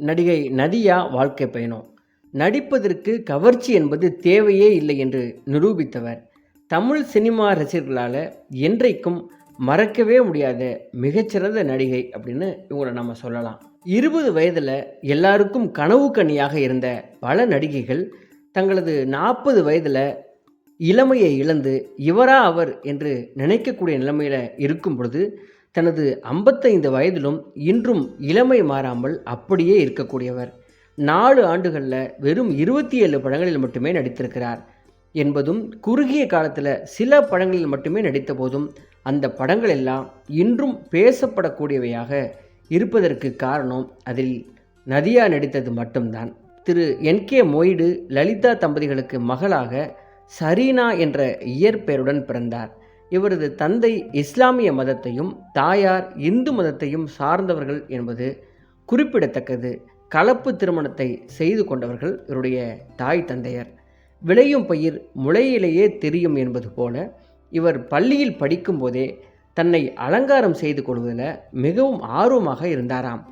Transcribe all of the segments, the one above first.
நடிகை நதியா வாழ்க்கை பயணம். நடிப்பதற்கு கவர்ச்சி என்பது தேவையே இல்லை என்று நிரூபித்தவர். தமிழ் சினிமா ரசிகர்களால் என்றைக்கும் மறக்கவே முடியாத மிகச்சிறந்த நடிகை அப்படின்னு இவங்களை நம்ம சொல்லலாம். இருபது வயதில் எல்லாருக்கும் கனவு கண்ணியாக இருந்த பல நடிகைகள் தங்களது நாற்பது வயதில் இளமையை இழந்து இவரா அவர் என்று நினைக்கக்கூடிய நிலைமையில் இருக்கும் பொழுது தனது ஐம்பத்தைந்து வயதிலும் இன்றும் இளமை மாறாமல் அப்படியே இருக்கக்கூடியவர். நாலு ஆண்டுகளில் வெறும் இருபத்தி ஏழு படங்களில் மட்டுமே நடித்திருக்கிறார். என்பதும் குறுகிய காலத்தில் சில படங்களில் மட்டுமே நடித்த போதும் அந்த படங்கள் எல்லாம் இன்றும் பேசப்படக்கூடியவையாக இருப்பதற்கு காரணம் அதில் நதியா நடித்தது மட்டும்தான். திரு. என். கே. மொய்டு லலிதா தம்பதிகளுக்கு மகளாக சரீனா என்ற இயற்பெயருடன் பிறந்தார். இவரது தந்தை இஸ்லாமிய மதத்தையும் தாயார் இந்து மதத்தையும் சார்ந்தவர்கள் என்பது குறிப்பிடத்தக்கது. கலப்பு திருமணத்தை செய்து கொண்டவர்கள் இவருடைய தாய் தந்தையர். விளையும் பயிர் முளையிலேயே தெரியும் என்பது போல இவர் பள்ளியில் படிக்கும்போதே தன்னை அலங்காரம் செய்து கொள்வதில் மிகவும் ஆர்வமாக இருந்தாராம்.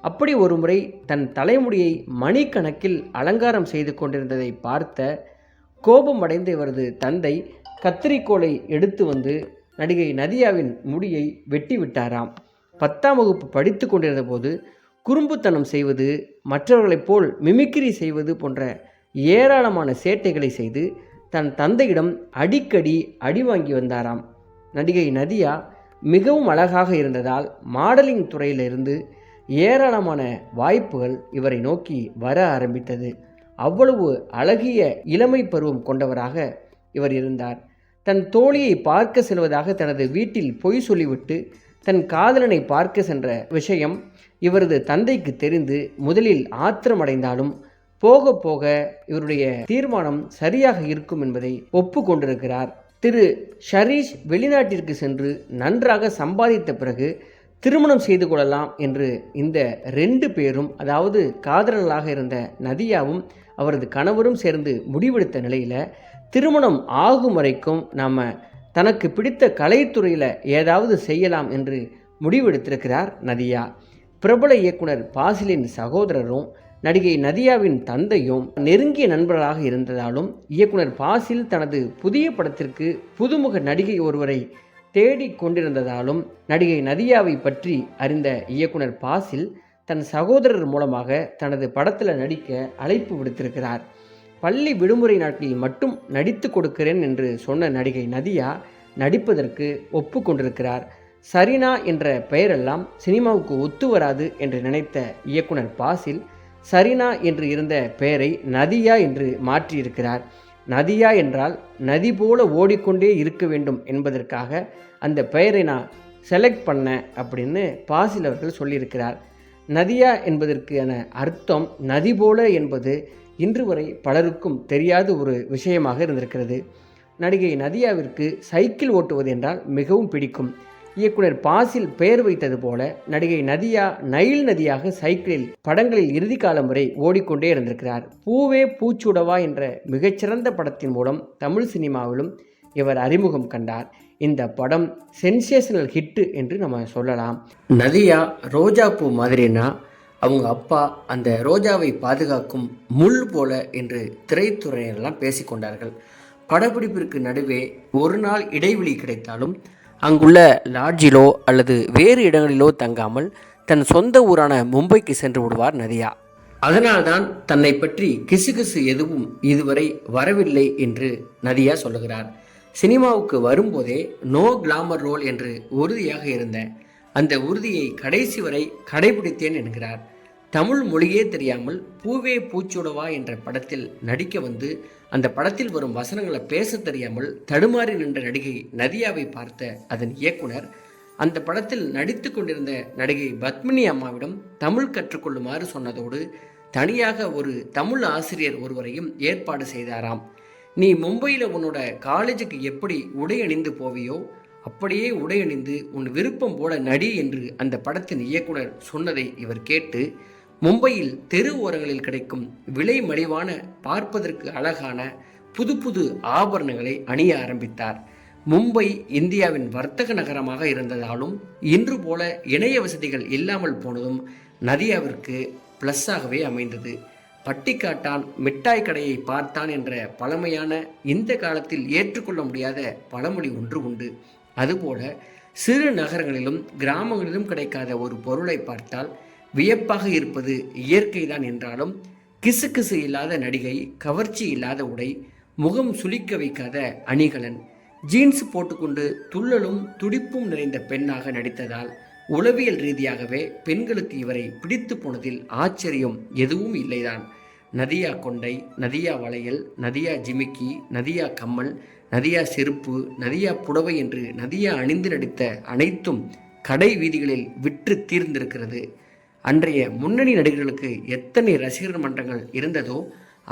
அப்படி ஒரு முறை தன் தலைமுடியை மணிக்கணக்கில் அலங்காரம் செய்து கொண்டிருந்ததை பார்த்த கோபமடைந்த இவரது தந்தை கத்திரிக்கோலை எடுத்து வந்து நடிகை நதியாவின் முடியை வெட்டி விட்டாராம். பத்தாம் வகுப்பு படித்து கொண்டிருந்த போது குறும்புத்தனம் செய்வது மற்றவர்களைப் போல் மிமிக்ரி செய்வது போன்ற ஏராளமான சேட்டைகளை செய்து தன் தந்தையிடம் அடிக்கடி அடி வாங்கி வந்தாராம். நடிகை நதியா மிகவும் அழகாக இருந்ததால் மாடலிங் துறையிலிருந்து ஏராளமான வாய்ப்புகள் இவரை நோக்கி வர ஆரம்பித்தது. அவ்வளவு அழகிய இளமை பருவம் கொண்டவராக இவர் இருந்தார். தன் தோழியை பார்க்க செல்வதாக தனது வீட்டில் பொய் சொல்லிவிட்டு தன் காதலனை பார்க்க சென்ற விஷயம் இவரது தந்தைக்கு தெரிந்து முதலில் ஆத்திரமடைந்தாலும் போக போக இவருடைய தீர்மானம் சரியாக இருக்கும் என்பதை ஒப்புக்கொண்டிருக்கிறார். திரு. ஷரீஷ் வெளிநாட்டிற்கு சென்று நன்றாக சம்பாதித்த பிறகு திருமணம் செய்து கொள்ளலாம் என்று இந்த ரெண்டு பேரும் அதாவது காதலர்களாக இருந்த நதியாவும் அவரது கணவரும் சேர்ந்து முடிவெடுத்த நிலையில் திருமணம் ஆகும் வரைக்கும் நாம் தனக்கு பிடித்த கலைத்துறையில் ஏதாவது செய்யலாம் என்று முடிவெடுத்திருக்கிறார் நதியா. பிரபல இயக்குனர் பாசிலின் சகோதரரும் நடிகை நதியாவின் தந்தையும் நெருங்கிய நண்பர்களாக இருந்ததாலும் இயக்குனர் பாசில் தனது புதிய படத்திற்கு புதுமுக நடிகை ஒருவரை தேடிக் கொண்டிருந்ததாலும் நடிகை நதியாவை பற்றி அறிந்த இயக்குனர் பாசில் தன் சகோதரர் மூலமாக தனது படத்தில் நடிக்க அழைப்பு விடுத்திருக்கிறார். பள்ளி விடுமுறை நாட்களில் மட்டும் நடித்து கொடுக்கிறேன் என்று சொன்ன நடிகை நதியா நடிப்பதற்கு ஒப்புக்கொண்டிருக்கிறார். சரினா என்ற பெயரெல்லாம் சினிமாவுக்கு ஒத்து வராது என்று நினைத்த இயக்குனர் பாசில் சரினா என்று இருந்த பெயரை நதியா என்று மாற்றியிருக்கிறார். நதியா என்றால் நதி போல ஓடிக்கொண்டே இருக்க வேண்டும் என்பதற்காக அந்த பெயரை நான் செலக்ட் பண்ணேன் அப்படின்னு பாசில் அவர்கள் சொல்லியிருக்கிறார். நதியா என்பதற்கான அர்த்தம் நதி போல என்பது இன்று வரை பலருக்கும் தெரியாத ஒரு விஷயமாக இருந்திருக்கிறது. நடிகை நதியாவிற்கு சைக்கிள் ஓட்டுவது என்றால் மிகவும் பிடிக்கும். இயக்குனர் பாசில் பெயர் வைத்தது போல நடிகை நதியா நைல் நதியாக சைக்கிளில் படங்களில் இறுதி காலம் வரை ஓடிக்கொண்டே இருந்திருக்கிறார். பூவே பூச்சுடவா என்ற மிகச்சிறந்த படத்தின் மூலம் தமிழ் சினிமாவிலும் இவர் அறிமுகம் கண்டார். இந்த படம் சென்சேஷனல் ஹிட்டு என்று நம்ம சொல்லலாம். நதியா ரோஜா பூ மாதிரினா அவங்க அப்பா அந்த ரோஜாவை பாதுகாக்கும் முள் போல என்று திரைத்துறையினரெல்லாம் பேசிக்கொண்டார்கள். படப்பிடிப்பிற்கு நடுவே ஒரு நாள் இடைவெளி கிடைத்தாலும் அங்குள்ள லாட்ஜிலோ அல்லது வேறு இடங்களிலோ தங்காமல் தன் சொந்த ஊரான மும்பைக்கு சென்று விடுவார் நதியா. அதனால்தான் தன்னை பற்றி கிசுகிசு எதுவும் இதுவரை வரவில்லை என்று நதியா சொல்லுகிறார். சினிமாவுக்கு வரும்போதே நோ கிளாமர் ரோல் என்று உறுதியாக இருந்த அந்த உறுதியை கடைசி வரை கடைபிடித்தேன் என்கிறார். தமிழ் மொழியே தெரியாமல் பூவே பூச்சுடவா என்ற படத்தில் நடிக்க வந்து அந்த படத்தில் வரும் வசனங்களை பேச தெரியாமல் தடுமாறி நின்ற நடிகை நதியாவை பார்த்த அதன் இயக்குனர் அந்த படத்தில் நடித்து கொண்டிருந்த நடிகை பத்மினி அம்மாவிடம் தமிழ் கற்றுக்கொள்ளுமாறு சொன்னதோடு தனியாக ஒரு தமிழ் ஆசிரியர் ஒருவரையும் ஏற்பாடு செய்தாராம். நீ மும்பையில் உன்னோட காலேஜுக்கு எப்படி உடை அணிந்து போவியோ அப்படியே உடையணிந்து உன் விருப்பம் போல நடி என்று அந்த படத்தின் இயக்குனர் சொன்னதை இவர் கேட்டு மும்பையில் தெரு ஓரங்களில் கிடைக்கும் விலை மலிவான பார்ப்பதற்கு அழகான புது புது ஆபரணங்களை அணிய ஆரம்பித்தார். மும்பை இந்தியாவின் வர்த்தக நகரமாக இருந்ததாலும் இன்று போல இணைய வசதிகள் இல்லாமல் போனதும் நதியாவிற்கு ப்ளஸ்ஸாகவே அமைந்தது. பட்டிக்காட்டான் மிட்டாய் கடையை பார்த்தான் என்ற பழமையான இந்த காலத்தில் ஏற்றுக்கொள்ள முடியாத பழமொழி ஒன்று உண்டு. அதுபோல சிறு நகரங்களிலும் கிராமங்களிலும் கிடைக்காத ஒரு பொருளை பார்த்தால் வியப்பாக இருப்பது இயற்கைதான் என்றாலும் கிசுகிசு இல்லாத நடிகை கவர்ச்சி இல்லாத உடை முகம் சுளிக்க வைக்காத அணிகலன் ஜீன்ஸ் போட்டுக்கொண்டு துள்ளலும் துடிப்பும் நிறைந்த பெண்ணாக நடித்ததால் உளவியல் ரீதியாகவே பெண்களுக்கு இவரை பிடித்து போனதில் ஆச்சரியம் எதுவும் இல்லைதான். நதியா கொண்டை நதியா வளையல் நதியா ஜிமிக்கி நதியா கம்மல் நதியா செருப்பு நதியா புடவை என்று நதியா அணிந்து நடித்த அனைத்தும் கடை வீதிகளில் விற்று தீர்ந்திருக்கிறது. அன்றைய முன்னணி நடிகர்களுக்கு எத்தனை ரசிகர் மன்றங்கள் இருந்ததோ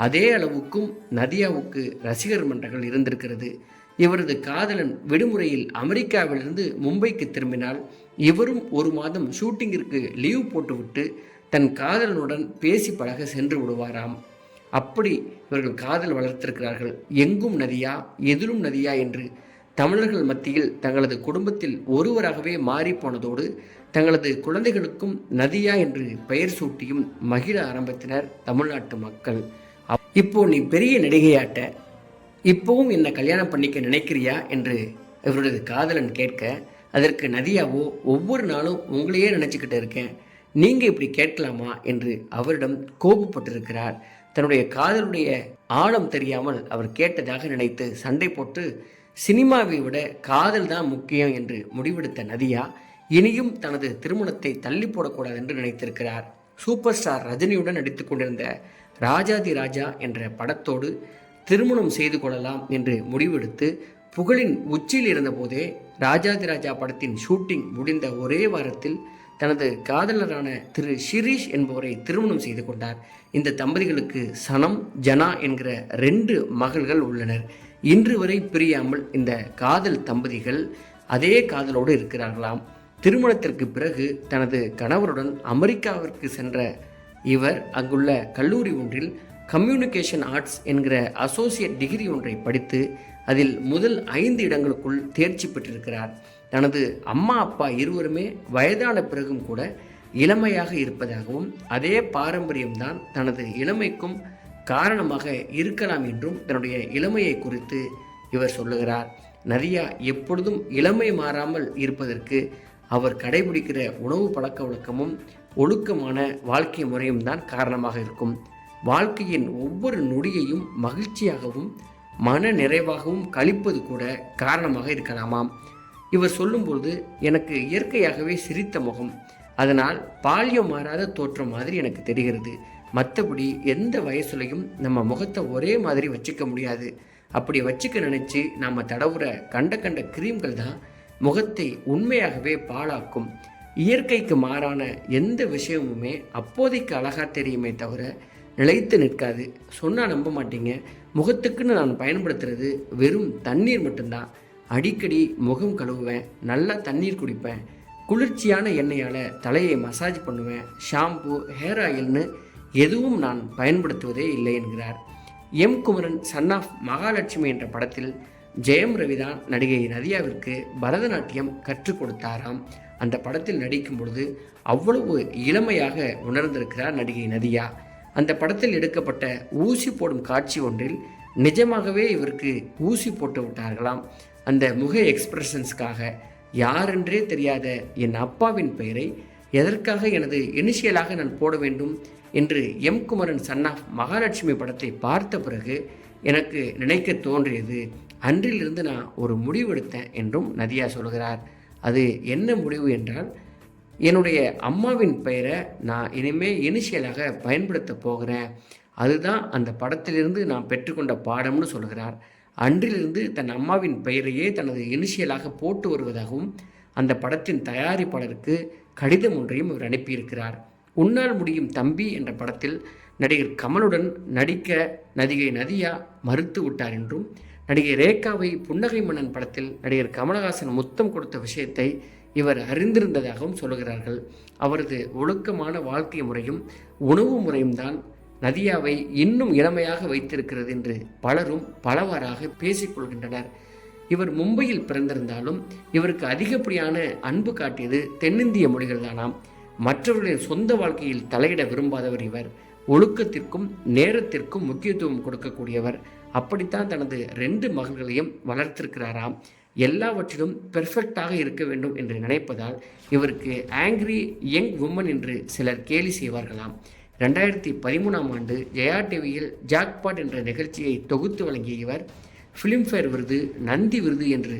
அதே அளவுக்கும் நதியாவுக்கு ரசிகர் மன்றங்கள் இருந்திருக்கிறது. இவரது காதலன் விடுமுறையில் அமெரிக்காவிலிருந்து மும்பைக்கு திரும்பினால் இவரும் ஒரு மாதம் ஷூட்டிங்கிற்கு லீவ் போட்டுவிட்டு தன் காதலனுடன் பேசி பழக சென்று விடுவாராம். அப்படி இவர்கள் காதல் வளர்த்திருக்கிறார்கள். எங்கும் நதியா எதிலும் நதியா என்று தமிழர்கள் மத்தியில் தங்களது குடும்பத்தில் ஒருவராகவே மாறிப்போனதோடு தங்களது குழந்தைகளுக்கும் நதியா என்று பெயர் சூட்டியும் மகிழ ஆரம்பித்தனர் தமிழ்நாட்டு மக்கள். இப்போ நீ பெரிய நடிகையாட்ட இப்போவும் என்னை கல்யாணம் பண்ணிக்க நினைக்கிறியா என்று இவரது காதலன் கேட்க அதற்கு நதியாவோ ஒவ்வொரு நாளும் உங்களையே நினச்சிக்கிட்டு இருக்கேன். நீங்கள் இப்படி கேட்கலாமா என்று அவரிடம் கோபப்பட்டிருக்கிறார். தன்னுடைய காதலுடைய ஆழம் தெரியாமல் அவர் கேட்டதாக நினைத்து சண்டை போட்டு சினிமாவை விட காதல் தான் முக்கியம் என்று முடிவெடுத்த நதியா இனியும் தனது திருமணத்தை தள்ளி போடக்கூடாது என்று நினைத்திருக்கிறார். சூப்பர் ஸ்டார் ரஜினியுடன் நடித்துக் கொண்டிருந்த ராஜாதி ராஜா என்ற படத்தோடு திருமணம் செய்து கொள்ளலாம் என்று முடிவெடுத்து புகழின் உச்சியில் இருந்தபோதே ராஜாதி ராஜா படத்தின் ஷூட்டிங் முடிந்த ஒரே வாரத்தில் தனது காதலரான திரு ஷிரீஷ் என்பவரை திருமணம் செய்து கொண்டார். இந்த தம்பதிகளுக்கு சனம் ஜனா என்கிற ரெண்டு மகள்கள் உள்ளனர். இன்று வரை பிரியாமல் இந்த காதல் தம்பதிகள் அதே காதலோடு இருக்கிறார்களாம். திருமணத்திற்கு பிறகு தனது கணவருடன் அமெரிக்காவிற்கு சென்ற இவர் அங்குள்ள கல்லூரி ஒன்றில் கம்யூனிகேஷன் ஆர்ட்ஸ் என்கிற அசோசியேட் டிகிரி ஒன்றை படித்து அதில் முதல் ஐந்து இடங்களுக்குள் தேர்ச்சி பெற்றிருக்கிறார். தனது அம்மா அப்பா இருவருமே வயதான பிறகும் கூட இளமையாக இருப்பதாகவும் அதே பாரம்பரியம்தான் தனது இளமைக்கும் காரணமாக இருக்கலாம் என்றும் தன்னுடைய இளமையை குறித்து இவர் சொல்லுகிறார். நரியா எப்பொழுதும் இளமை மாறாமல் இருப்பதற்கு அவர் கடைபிடிக்கிற உணவு பழக்க வழக்கமும் ஒழுக்கமான வாழ்க்கை முறையும் தான் காரணமாக இருக்கும். வாழ்க்கையின் ஒவ்வொரு நொடியையும் மகிழ்ச்சியாகவும் மன நிறைவாகவும் கழிப்பது கூட காரணமாக இருக்கலாமாம். இவர் சொல்லும்பொழுது எனக்கு இயற்கையாகவே சிரித்த முகம். அதனால் பால்யம் மாறாத தோற்றம் மாதிரி எனக்கு தெரிகிறது. மற்றபடி எந்த வயசுலையும் நம்ம முகத்தை ஒரே மாதிரி வச்சுக்க முடியாது. அப்படி வச்சுக்க நினச்சி நாம் தடவுற கண்ட கண்ட கிரீம்கள் தான் முகத்தை உண்மையாகவே பாழாக்கும் இயற்கைக்கு மாறான எந்த விஷயமுமே அப்போதைக்கு அழகாக தெரியுமே தவிர நிலைத்து நிற்காது. சொன்னால் நம்ப மாட்டீங்க. முகத்துக்குன்னு நான் பயன்படுத்துறது வெறும் தண்ணீர் மட்டும்தான். அடிக்கடி முகம் கழுவுவேன் நல்லா தண்ணீர் குடிப்பேன். குளிர்ச்சியான எண்ணெயால் தலையை மசாஜ் பண்ணுவேன். ஷாம்பு ஹேர் ஆயில்னு எதுவும் நான் பயன்படுத்துவதே இல்லை என்கிறார். M Kumaran son of Mahalakshmi என்ற படத்தில் ஜெயம் ரவிதான் நடிகை நதியாவிற்கு பரதநாட்டியம் கற்றுக் கொடுத்தாராம். அந்த படத்தில் நடிக்கும் பொழுது அவ்வளவு இளமையாக உணர்ந்திருக்கிறார் நடிகை நதியா அந்த படத்தில் எடுக்கப்பட்ட ஊசி போடும் காட்சி ஒன்றில் நிஜமாகவே இவருக்கு ஊசி போட்டு விட்டார்களாம். அந்த முக எக்ஸ்பிரஷன்ஸ்க்காக யாரென்றே தெரியாத என் அப்பாவின் பெயரை எதற்காக எனது இனிஷியலாக நான் போட வேண்டும் என்று M Kumaran son of Mahalakshmi படத்தை பார்த்த பிறகு எனக்கு நினைக்க தோன்றியது அன்றிலிருந்து நான் ஒரு முடிவெடுத்தேன் என்றும் நதியா சொல்கிறார். அது என்ன முடிவு என்றால் என்னுடைய அம்மாவின் பெயரை நான் இனிமேல் இனிஷியலாக பயன்படுத்த போகிறேன். அதுதான் அந்த படத்திலிருந்து நான் பெற்றுக்கொண்ட பாடம்னு சொல்கிறார். அன்றிலிருந்து தன் அம்மாவின் பெயரையே தனது இனிஷியலாக போட்டு வருவதாகவும் அந்த படத்தின் தயாரிப்பாளருக்கு கடிதம் ஒன்றையும் இவர் அனுப்பியிருக்கிறார். உன்னால் முடியும் தம்பி என்ற படத்தில் நடிகர் கமலுடன் நடிக்க நடிகை நதியா மறுத்து விட்டார் என்றும் நடிகை ரேகாவை புன்னகை மன்னன் படத்தில் நடிகர் கமலஹாசன் முத்தம் கொடுத்த விஷயத்தை இவர் அறிந்திருந்ததாகவும் சொல்கிறார்கள் அவரது ஒழுக்கமான வாழ்க்கை முறையும் உணவு முறையும் தான் நதியாவை இன்னும் இளமையாக வைத்திருக்கிறது என்று பலரும் பலவாறாக பேசிக்கொள்கின்றனர் இவர் மும்பையில் பிறந்திருந்தாலும் இவருக்கு அதிகப்படியான அன்பு காட்டியது தென்னிந்திய மொழிகள் தானாம் மற்றவர்களின் சொந்த வாழ்க்கையில் தலையிட விரும்பாதவர் இவர். ஒழுக்கத்திற்கும் நேரத்திற்கும் முக்கியத்துவம் கொடுக்கக்கூடியவர். அப்படித்தான் தனது ரெண்டு மகள்களையும் வளர்த்திருக்கிறாராம். எல்லாவற்றிலும் பெர்ஃபெக்டாக இருக்க வேண்டும் என்று நினைப்பதால் இவருக்கு ஆங்கிரி யங் உமன் என்று சிலர் கேலி செய்வார்களாம். ரெண்டாயிரத்தி பதிமூணாம் ஆண்டு ஜெயா டிவியில் ஜாக்பாட் என்ற நிகழ்ச்சியை தொகுத்து வழங்கிய இவர் ஃபிலிம்ஃபேர் விருது நந்தி விருது என்று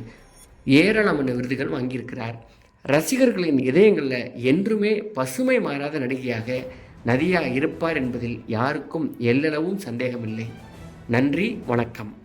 ஏராளமான விருதுகள் வாங்கியிருக்கிறார். ரசிகர்களின் இதயங்களில் என்றுமே பசுமை மாறாத நடிகையாக நதியா இருப்பார் என்பதில் யாருக்கும் எல்லளவும் சந்தேகமில்லை. நன்றி வணக்கம்.